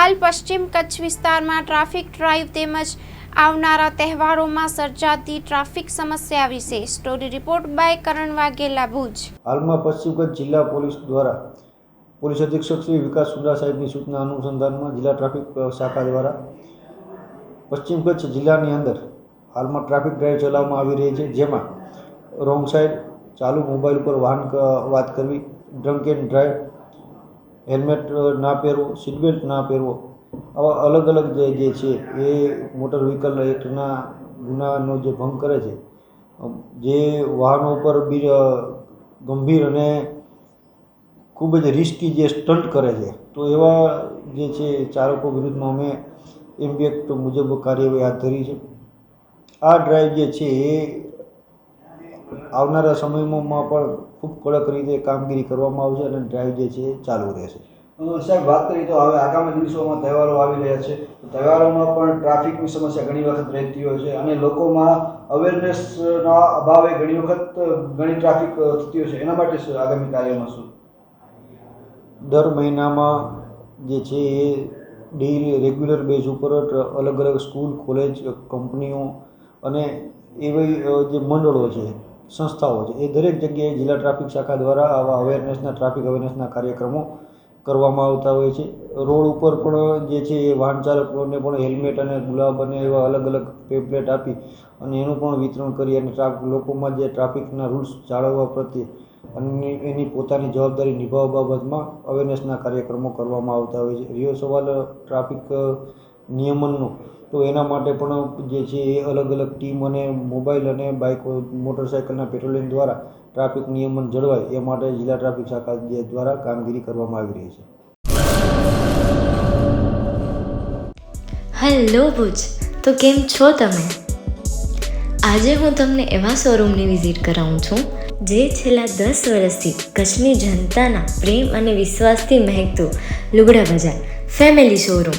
હાલ પશ્ચિમ કચ્છ વિસ્તારમાં ટ્રાફિક ડ્રાઈવ તેમજ આવનારા તહેવારોમાં સર્જાતી ટ્રાફિક સમસ્યા વિશે story report by Karan Vaghela Bhuj. હાલમાં પશ્ચિમ કચ્છ જિલ્લા પોલીસ દ્વારા પોલીસ અધિક્ષક શ્રી વિકાસ સુંદરા સાહેબની સૂચના અનુસંધાનમાં જિલ્લા ટ્રાફિક શાખા દ્વારા પશ્ચિમ કચ્છ જિલ્લાની અંદર હાલમાં ટ્રાફિક ડ્રાઈવ ચલાવવામાં આવી રહી છે, જેમાં રોંગ સાઈડ ચાલુ મોબાઈલ ઉપર વાહન વાત કરવી, ડ્રંક એન્ડ ડ્રાઈવ હેલ્મેટ ના પહેરવો સીટ ના પહેરવો, આવા અલગ અલગ જે જે છે, એ મોટર વ્હીકલ એક્ટના ગુનાનો જે ભંગ કરે છે જે વાહનો ઉપર બી ગંભીર અને ખૂબ જ રિસ્કી જે સ્ટન્ટ કરે છે, તો એવા જે છે, ચાલકો વિરુદ્ધમાં અમે ઇમ્પેક્ટ મુજબ કાર્યવાહી હાથ ધરી છે. આ ડ્રાઈવ જે છે, એ આવનારા સમયમાં પણ ખૂબ કડક રીતે કામગીરી કરવામાં આવશે અને ડ્રાઈવ જે છે એ ચાલુ રહેશે. સાહેબ વાત કરીએ તો હવે આગામી દિવસોમાં તહેવારો આવી રહ્યા છે. તહેવારોમાં પણ ટ્રાફિકની સમસ્યા ઘણી વખત રહેતી હોય છે અને લોકોમાં અવેરનેસના અભાવે ઘણી વખત ઘણી ટ્રાફિક થતી હોય છે. એના માટે આગામી કાર્યમાં શું? દર મહિનામાં જે છે એ ડેઈલી રેગ્યુલર બેઝ ઉપર અલગ અલગ સ્કૂલ કોલેજ કંપનીઓ અને એવી જે મંડળો છે સંસ્થાઓ છે. એ દરેક જગ્યાએ જિલ્લા ટ્રાફિક શાખા દ્વારા આવા અવેરનેસના ટ્રાફિક અવેરનેસના કાર્યક્રમો કરવામાં આવતા હોય છે. રોડ ઉપર પણ જે છે એ વાહન ચાલકોને પણ હેલ્મેટ અને ગુલાબ અને એવા અલગ અલગ પેમ્પલેટ આપી અને એનું પણ વિતરણ કરી અને ટ્રાફિક લોકોમાં જે ટ્રાફિકના રૂલ્સ જાળવવા પ્રત્યે અને એની પોતાની જવાબદારી નિભાવવા બાબતમાં અવેરનેસના કાર્યક્રમો કરવામાં આવતા હોય છે. રહ્યો સવાલ ટ્રાફિક નિયમનનો. તો એના માટે પણ જે છે એ અલગ અલગ ટીમ અને મોબાઈલ અને બાઇક મોટરસાઇકલના પેટ્રોલિંગ દ્વારા ટ્રાફિક નિયમન જળવાય એ માટે જિલ્લા ટ્રાફિક શાખા દ્વારા કામગીરી કરવામાં આવી રહી છે. હેલો ભુજ, તો કેમ છો તમે? આજે હું તમને એવા શોરૂમની વિઝિટ કરાવું છું, જે છેલ્લા દસ વર્ષથી કચ્છની જનતાના પ્રેમ અને વિશ્વાસથી મહેકતું લુગડા બજાર ફેમિલી શોરૂમ